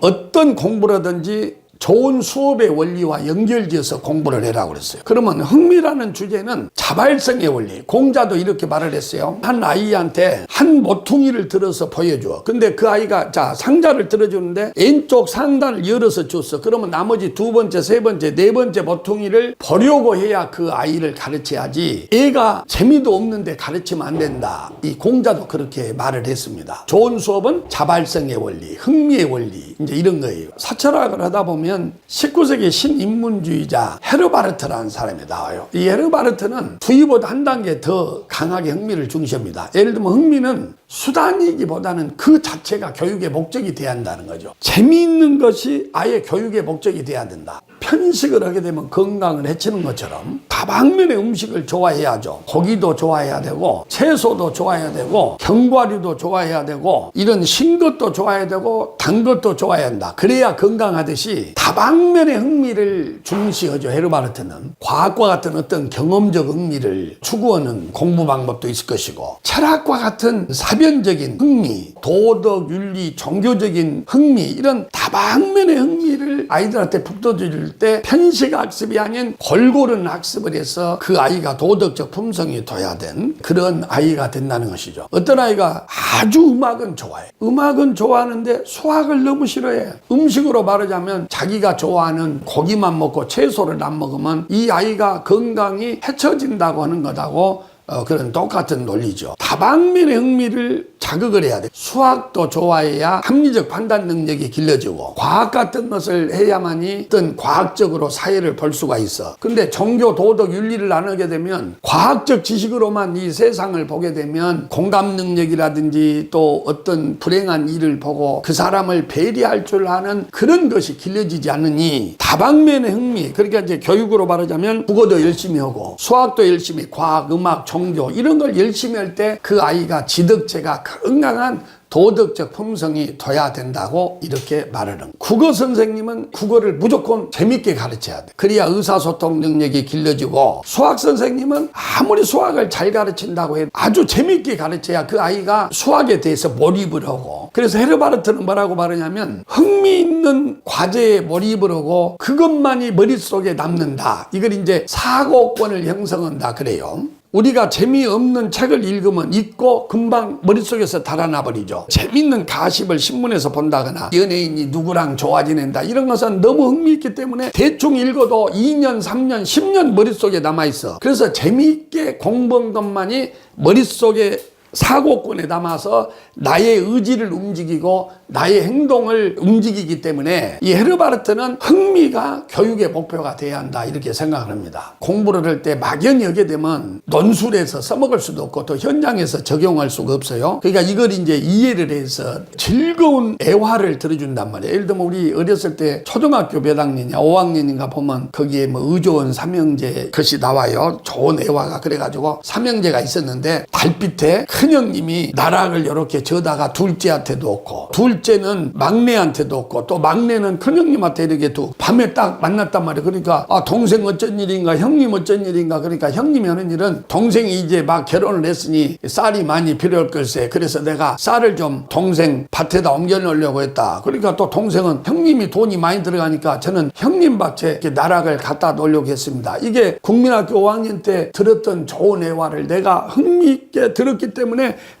어떤 공부라든지 좋은 수업의 원리와 연결지어서 공부를 해라고 그랬어요. 그러면 흥미라는 주제는 자발성의 원리. 공자도 이렇게 말을 했어요. 한 아이한테 한 모퉁이를 들어서 보여줘. 근데 그 아이가 자 상자를 들어주는데 왼쪽 상단을 열어서 줬어. 그러면 나머지 두 번째, 세 번째, 네 번째 모퉁이를 보려고 해야 그 아이를 가르쳐야지. 애가 재미도 없는데 가르치면 안 된다. 이 공자도 그렇게 말을 했습니다. 좋은 수업은 자발성의 원리, 흥미의 원리 이제 이런 거예요. 사철학을 하다 보면 19세기 신인문주의자 헤르바르트라는 사람이 나와요. 이 헤르바르트는 부위보다 한 단계 더 강하게 흥미를 중시합니다. 예를 들면 흥미는 수단이기보다는 그 자체가 교육의 목적이 돼야 한다는 거죠. 재미있는 것이 아예 교육의 목적이 돼야 된다. 편식을 하게 되면 건강을 해치는 것처럼 다방면의 음식을 좋아해야죠. 고기도 좋아해야 되고 채소도 좋아해야 되고 견과류도 좋아해야 되고 이런 신 것도 좋아해야 되고 단 것도 좋아해야 한다. 그래야 건강하듯이 다방면의 흥미를 중시하죠. 헤르바르트는 과학과 같은 어떤 경험적 흥미를 추구하는 공부 방법도 있을 것이고 철학과 같은 사변적인 흥미, 도덕, 윤리, 종교적인 흥미 이런 다방면의 흥미를 아이들한테 북돋 을때 편식 학습이 아닌 골고른 학습을 해서 그 아이가 도덕적 품성이 둬야 된 그런 아이가 된다는 것이죠. 어떤 아이가 아주 음악은 좋아해. 음악은 좋아하는데 수학을 너무 싫어해. 음식으로 말하자면 자기가 좋아하는 고기만 먹고 채소를 안 먹으면 이 아이가 건강이 해쳐진다고 하는 것하고 어, 그런 똑같은 논리죠. 다방면의 흥미를 자극을 해야 돼. 수학도 좋아해야 합리적 판단 능력이 길러지고 과학 같은 것을 해야만이 어떤 과학적으로 사회를 볼 수가 있어. 근데 종교, 도덕, 윤리를 나누게 되면 과학적 지식으로만 이 세상을 보게 되면 공감 능력이라든지 또 어떤 불행한 일을 보고 그 사람을 배려할 줄 아는 그런 것이 길러지지 않으니 다방면의 흥미 그러니까 이제 교육으로 말하자면 국어도 열심히 하고 수학도 열심히 과학, 음악, 종교 이런 걸 열심히 할 때그 아이가 지덕체가 건강한 도덕적 품성이 둬야 된다고 이렇게 말하는 국어 선생님은 국어를 무조건 재밌게 가르쳐야 돼. 그래야 의사소통 능력이 길러지고 수학 선생님은 아무리 수학을 잘 가르친다고 해도 아주 재밌게 가르쳐야 그 아이가 수학에 대해서 몰입을 하고 그래서 헤르바르트는 뭐라고 말하냐면 흥미 있는 과제에 몰입을 하고 그것만이 머릿속에 남는다. 이걸 이제 사고권을 형성한다 그래요 우리가 재미없는 책을 읽으면 읽고 금방 머릿속에서 달아나 버리죠. 재밌는 가십을 신문에서 본다거나 연예인이 누구랑 좋아 지낸다 이런 것은 너무 흥미있기 때문에 대충 읽어도 2년, 3년, 10년 머릿속에 남아 있어. 그래서 재미있게 공부한 것만이 머릿속에 사고권에 담아서 나의 의지를 움직이고 나의 행동을 움직이기 때문에 이 헤르바르트는 흥미가 교육의 목표가 돼야 한다 이렇게 생각을 합니다. 공부를 할 때 막연히 하게 되면 논술에서 써먹을 수도 없고 또 현장에서 적용할 수가 없어요. 그러니까 이걸 이제 이해를 해서 즐거운 애화를 들어준단 말이에요. 예를 들면 우리 어렸을 때 초등학교 몇 학년이냐 5학년인가 보면 거기에 뭐 의조원 삼형제 것이 나와요. 좋은 애화가 그래가지고 삼형제가 있었는데 달빛에 큰형님이 나락을 이렇게 저다가 둘째한테도 없고 둘째는 막내한테도 없고 또 막내는 큰형님한테 이렇게 두 밤에 딱 만났단 말이에요. 그러니까 아 동생 어쩐 일인가 형님 어쩐 일인가 그러니까 형님이 하는 일은 동생이 이제 막 결혼을 했으니 쌀이 많이 필요할 걸세. 그래서 내가 쌀을 좀 동생 밭에다 옮겨 놓으려고 했다. 그러니까 또 동생은 형님이 돈이 많이 들어가니까 저는 형님 밭에 나락을 갖다 놓으려고 했습니다. 이게 국민학교 5학년 때 들었던 좋은 애화를 내가 흥미있게 들었기 때문에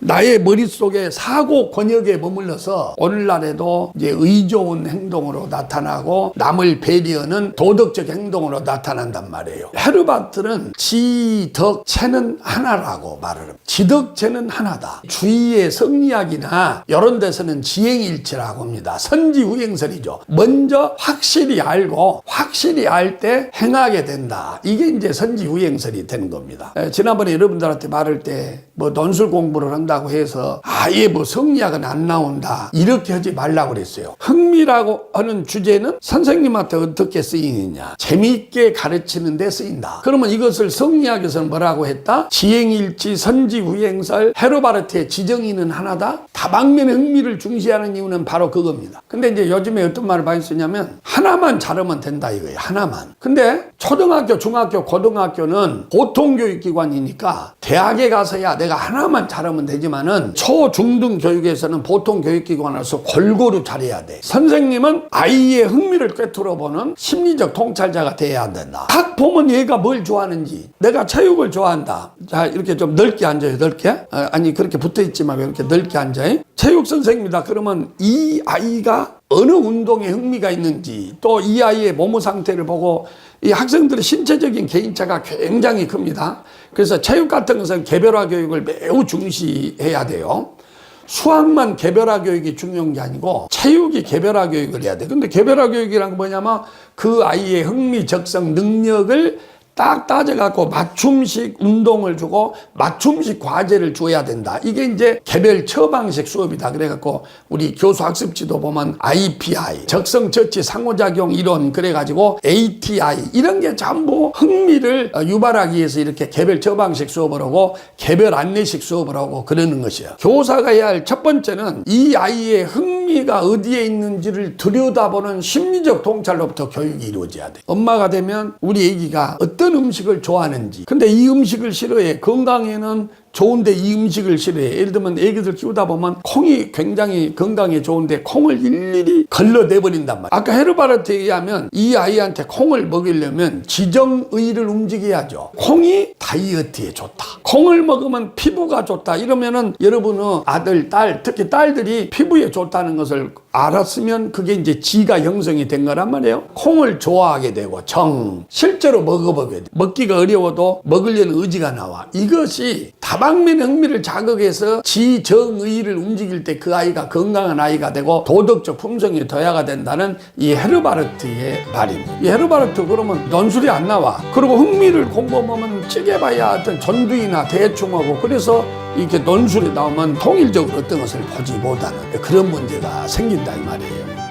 나의 머릿속에 사고 권역에 머물러서 오늘날에도 이제 의좋은 행동으로 나타나고 남을 배려하는 도덕적 행동으로 나타난단 말이에요. 헤르바트는 지덕체는 하나라고 말을 합니다. 지덕체는 하나다. 주의의 성리학이나 이런 데서는 지행일체라고 합니다. 선지후행설이죠. 먼저 확실히 알고 확실히 알 때 행하게 된다. 이게 이제 선지후행설이 되는 겁니다. 에, 지난번에 여러분들한테 말할 때 뭐 논술 공부를 한다고 해서 아예 뭐 성리학은 안 나온다. 이렇게 하지 말라고 그랬어요. 흥미라고 하는 주제는 선생님한테 어떻게 쓰이느냐. 재미있게 가르치는 데 쓰인다. 그러면 이것을 성리학에서는 뭐라고 했다? 지행일치, 선지후행설, 헤로바르트의 지정의는 하나다? 다방면의 흥미를 중시하는 이유는 바로 그겁니다. 근데 이제 요즘에 어떤 말을 많이 쓰냐면 하나만 잘하면 된다 이거예요. 하나만. 근데 초등학교, 중학교, 고등학교는 보통교육기관이니까 대학에 가서야 내가 하나만 잘하면 되지만은 초, 중등 교육에서는 보통교육기관을 것을 골고루 잘해야 돼. 선생님은 아이의 흥미를 꿰뚫어 보는 심리적 통찰자가 돼야 된다. 딱 보면 얘가 뭘 좋아하는지. 내가 체육을 좋아한다. 자, 이렇게 좀 넓게 앉아요, 넓게. 아, 아니, 그렇게 붙어 있지 말고 이렇게 넓게 앉아요. 체육 선생님이다. 그러면 이 아이가 어느 운동에 흥미가 있는지 또 이 아이의 몸의 상태를 보고 이 학생들의 신체적인 개인차가 굉장히 큽니다. 그래서 체육 같은 것은 개별화 교육을 매우 중시해야 돼요. 수학만 개별화 교육이 중요한 게 아니고 체육이 개별화 교육을 해야 돼. 근데 개별화 교육이란 건 뭐냐면 그 아이의 흥미, 적성, 능력을 딱 따져갖고 맞춤식 운동을 주고 맞춤식 과제를 줘야 된다. 이게 이제 개별 처방식 수업이다. 그래갖고 우리 교수 학습지도 보면 IPI, 적성 처치 상호작용 이론 그래가지고 ATI 이런 게 전부 흥미를 어, 유발하기 위해서 이렇게 개별 처방식 수업을 하고 개별 안내식 수업을 하고 그러는 것이에요. 교사가 해야 할 첫 번째는 이 아이의 흥미 가 어디에 있는지를 들여다보는 심리적 통찰로부터 교육이 이루어져야 돼. 엄마가 되면 우리 애기가 어떤 음식을 좋아하는지. 근데 이 음식을 싫어해. 건강에는 좋은데 이 음식을 싫어해. 예를 들면 애기들 키우다 보면 콩이 굉장히 건강에 좋은데 콩을 일일이 걸러내버린단 말이야. 아까 헤르바르트에 의하면 이 아이한테 콩을 먹이려면 지정의를 움직여야죠. 콩이 다이어트에 좋다. 콩을 먹으면 피부가 좋다. 이러면은 여러분은 아들, 딸, 특히 딸들이 피부에 좋다는 것을 알았으면 그게 이제 지가 형성이 된 거란 말이에요. 콩을 좋아하게 되고 정 실제로 먹어보게 돼. 먹기가 어려워도 먹으려는 의지가 나와. 이것이 다방 면의 흥미를 자극해서 지정의를 움직일 때 그 아이가 건강한 아이가 되고 도덕적 품성이 더야가 된다는 이 헤르바르트의 말입니다. 이 헤르바르트 그러면 논술이 안 나와. 그리고 흥미를 공부하면 찌개봐야 어떤 전두이나 대충하고 그래서 이렇게 논술이 나오면 통일적으로 어떤 것을 보지 못하는 그런 문제가 생긴다 이 말이에요.